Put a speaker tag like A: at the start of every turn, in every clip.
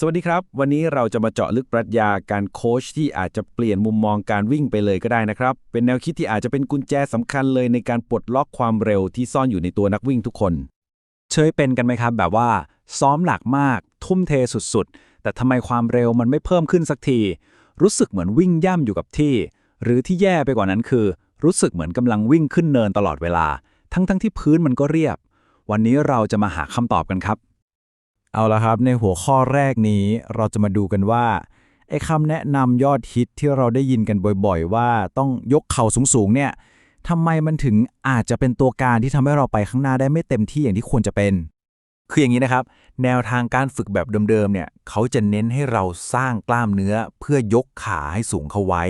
A: สวัสดีครับ วันนี้เราจะมาเจาะลึกปรัชญาการโค้ชที่อาจจะเปลี่ยนมุมมองการวิ่งไปเลยก็ได้นะครับ เป็นแนวคิดที่อาจจะเป็นกุญแจสำคัญเลยในการปลดล็อกความเร็วที่ซ่อนอยู่ในตัวนักวิ่งทุกคน
B: เคยเป็นกันไหมครับ แบบว่า ซ้อมหนักมาก ทุ่มเทสุดๆ แต่ทำไมความเร็วมันไม่เพิ่มขึ้นสักที รู้สึกเหมือนวิ่งย่ำอยู่กับที่ หรือที่แย่ไปกว่านั้นคือ รู้สึกเหมือนกำลังวิ่งขึ้นเนินตลอดเวลา ทั้งๆทที่พื้นมันก็เรียบ วันนี้เราจะมาหาคำตอบกันครับ
C: เอาละครับ ในหัวข้อแรกนี้เราจะมาดูกันว่าไอ้คำแนะนำยอดฮิตที่เราได้ยินกันบ่อยๆ ว่าต้องยกเข่าสูงๆเนี่ยทำไมมันถึงอาจจะเป็นตัวการที่ทำให้เราไปข้างหน้าได้ไม่เต็มที่อย่างที่ควรจะเป็น คืออย่างนี้นะครับ แนวทางการฝึกแบบเดิมๆเนี่ยเขาจะเน้นให้เราสร้างกล้ามเนื้อเพื่อยกขาให้สูงเข้าไว้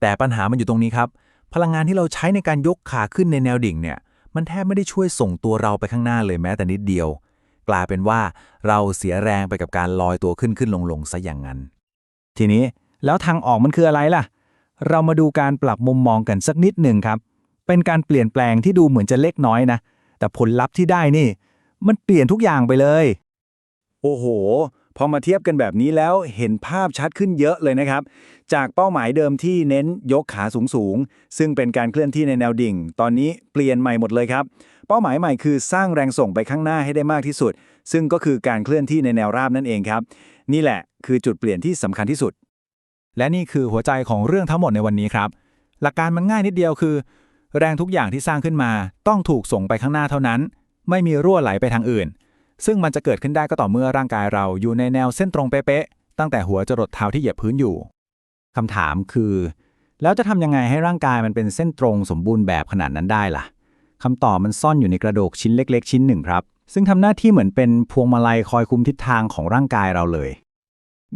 C: แต่ปัญหามันอยู่ตรงนี้ครับ พลังงานที่เราใช้ในการยกขาขึ้นในแนวดิ่งเนี่ยมันแทบไม่ได้ช่วยส่งตัวเราไปข้างหน้าเลยแม้แต่นิดเดียว กลายเป็นว่าเราเสียแรงไปกับการลอยตัวขึ้นขึ้นลงลงซะอย่างนั้น ทีนี้แล้วทางออกมันคืออะไรล่ะ เรามาดูการปรับมุมมองกันสักนิดหนึ่งครับ เป็นการเปลี่ยนแปลงที่ดูเหมือนจะเล็กน้อยนะ แต่ผลลัพธ์ที่ได้นี่ มันเปลี่ยนทุกอย่างไปเลย
A: โอ้โห พอมาเทียบกันแบบนี้แล้วเห็นภาพชัดขึ้นเยอะเลยนะครับ จากเป้าหมายเดิมที่เน้นยกขาสูงๆ ซึ่งเป็นการเคลื่อนที่ในแนวดิ่ง ตอนนี้เปลี่ยนใหม่หมดเลยครับ เป้าหมายใหม่คือสร้างแรงส่งไปข้างหน้าให้ได้มากที่สุด ซึ่งก็คือการเคลื่อนที่ในแนวราบนั่นเองครับ นี่แหละคือจุดเปลี่ยนที่สำคัญที่สุด
C: และนี่คือหัวใจของเรื่องทั้งหมดในวันนี้ครับ หลักการมันง่ายนิดเดียวคือ แรงทุกอย่างที่สร้างขึ้นมา ต้องถูกส่งไปข้างหน้าเท่านั้น ไม่มีรั่วไหลไปทางอื่น ซึ่งมันจะเกิดขึ้นได้ก็ต่อเมื่อร่างกายเราอยู่ในแนวเส้นตรงเป๊ะๆตั้งแต่หัวจรดเท้าที่เหยียบพื้นอยู่คำถามคือ แล้วจะทำยังไงให้ร่างกายมันเป็นเส้นตรงสมบูรณ์แบบขนาดนั้นได้ล่ะคำตอบมันซ่อนอยู่ในกระดูกชิ้นเล็ก ๆ ชิ้นหนึ่งครับ ซึ่งทำหน้าที่เหมือนเป็นพวงมาลัยคอยคุมทิศทางของร่างกายเราเลย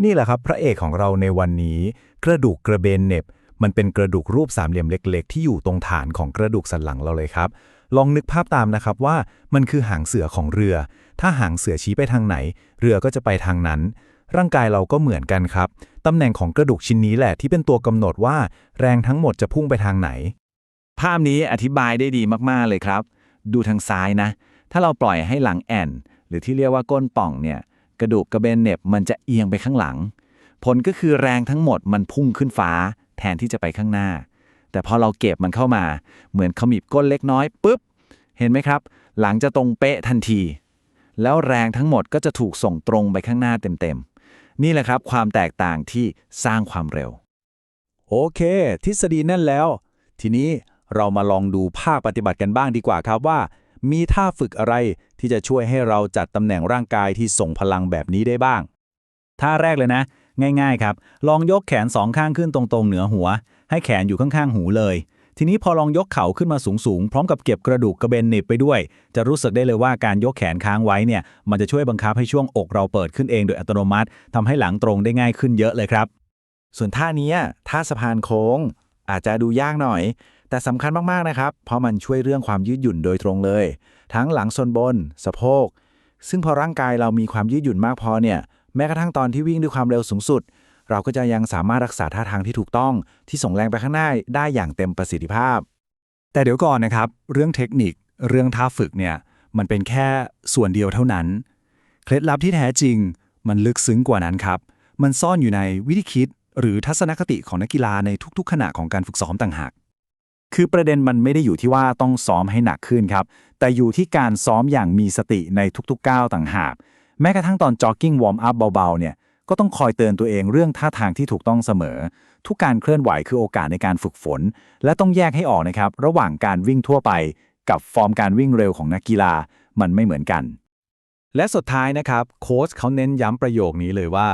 C: นี่แหละครับพระเอกของเราในวันนี้ กระดูกกระเบนเน็บ มันเป็นกระดูกรูปสามเหลี่ยมเล็ก ๆ ที่อยู่ตรงฐานของกระดูกสันหลังเราเลยครับ ลองนึกภาพตามนะครับว่ามันคือหางเสือของเรือ ถ้าหางเสือชี้ไปทางไหน เรือก็จะไปทางนั้น ร่างกายเราก็เหมือนกันครับ ตำแหน่งของกระดูกชิ้นนี้แหละที่เป็นตัวกำหนดว่า แรงทั้งหมดจะพุ่งไปทางไหน
B: ภาพนี้อธิบายได้ดีมากๆเลยครับ ดูทางซ้ายนะ ถ้าเราปล่อยให้หลังแอนหรือที่เรียกว่าก้นป่องเนี่ยกระดูกกระเบนเน็บมันจะเอียงไปข้างหลัง ผลก็คือแรงทั้งหมดมันพุ่งขึ้นฟ้า แทนที่จะไปข้างหน้า แต่พอเราเก็บมันเข้ามา เหมือนขมิบก้นเล็กน้อยปุ๊บ เห็นไหมครับ หลังจะตรงเป๊ะทันที แล้วแรงทั้งหมดก็จะถูกส่งตรงไปข้างหน้าเต็มๆ นี่แหละครับความแตกต่างที่สร้างความเร็ว
C: โอเค ทฤษฎีนั่นแล้ว ทีนี้เรามาลองดูภาคปฏิบัติกันบ้างดีกว่าครับว่า มีท่าฝึกอะไรที่จะช่วยให้เราจัดตำแหน่งร่างกายที่ส่งพลังแบบนี้ได้บ้าง ท่าแรกเลยนะ ง่ายๆครับ ลองยกแขนสองข้างขึ้นตรงๆ เหนือหัว ให้แขนอยู่ข้างๆ หูเลย ทีนี้พอลองยกเข่าขึ้นมาสูงๆ พร้อมกับเก็บกระดูกกระเบนหนิบไปด้วย จะรู้สึกได้เลยว่าการยกแขนค้างไว้เนี่ย มันจะช่วยบังคับให้ช่วงอกเราเปิดขึ้นเองโดยอัตโนมัติทำให้หลังตรงได้ง่ายขึ้นเยอะเลยครับ
D: ส่วนท่านี้ท่าสะพานโค้ง อาจจะดูยากหน่อย แต่สำคัญมากๆนะครับ เพราะมันช่วยเรื่องความยืดหยุ่นโดยตรงเลย ทั้งหลังส่วนบน สะโพก ซึ่งพอร่างกายเรามีความยืดหยุ่นมากพอเนี่ย แม้กระทั่งตอนที่วิ่งด้วยความเร็วสูงสุด เราก็จะยังสามารถรักษาท่าทางที่ถูกต้องที่ส่งแรงไปข้างหน้าได้อย่างเต็มประสิทธิภาพ
C: แต่เดี๋ยวก่อนนะครับ เรื่องเทคนิคเรื่องท่าฝึกเนี่ยมันเป็นแค่ส่วนเดียวเท่านั้น เคล็ดลับที่แท้จริง มันลึกซึ้งกว่านั้นครับ มันซ่อนอยู่ในวิธีคิด หรือทัศนคติของนักกีฬาในทุกๆ ขณะของการฝึกซ้อมต่างหากคือประเด็นมันไม่ได้อยู่ที่ว่าต้องซ้อมให้หนักขึ้นครับ แต่อยู่ที่การซ้อมอย่างมีสติในทุกๆก้าวต่างหาก แม้กระทั่งตอนจ็อกกิ้งวอร์มอัพเบาๆ เนี่ย ก็ต้องคอยเตือนตัวเองเรื่องท่าทางที่ถูกต้องเสมอ ทุกการเคลื่อนไหวคือโอกาสในการฝึกฝน และต้องแยกให้ออกนะครับ ระหว่างการวิ่งทั่วไป กับฟอร์มการวิ่งเร็วของนักกีฬามันไม่เหมือนกัน และสุดท้ายนะครับโค้ชเขาเน้นย้ำประโยคนี้เลยว่า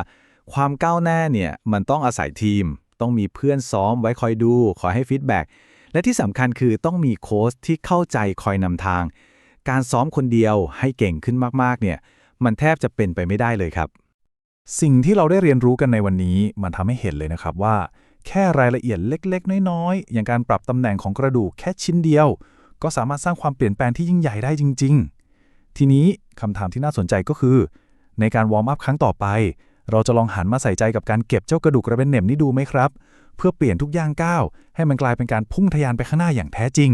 C: ความก้าวหน้าเนี่ยมันต้องอาศัยทีม ต้องมีเพื่อนซ้อมไว้คอยดู คอยให้ฟีดแบ็กและที่สำคัญคือต้องมีโค้ชที่เข้าใจคอยนำทาง การซ้อมคนเดียวให้เก่งขึ้นมากๆเนี่ยมันแทบจะเป็นไปไม่ได้เลยครับ สิ่งที่เราได้เรียนรู้กันในวันนี้มันทำให้เห็นเลยนะครับว่า แค่รายละเอียดเล็ก ๆ น้อยๆ อย่างการปรับตำแหน่งของกระดูกแค่ชิ้นเดียว ก็สามารถสร้างความเปลี่ยนแปลงที่ยิ่งใหญ่ได้จริง ๆ ทีนี้คำถามที่น่าสนใจก็คือ ในการวอร์มอัพครั้งต่อไป เราจะลองหันมาใส่ใจกับการเก็บเจ้ากระดูกกระเบนเหน็บนี้ดูไหมครับ เพื่อเปลี่ยนทุกย่างก้าวให้มันกลายเป็นการพุ่งทะยานไปข้างหน้าอย่างแท้จริง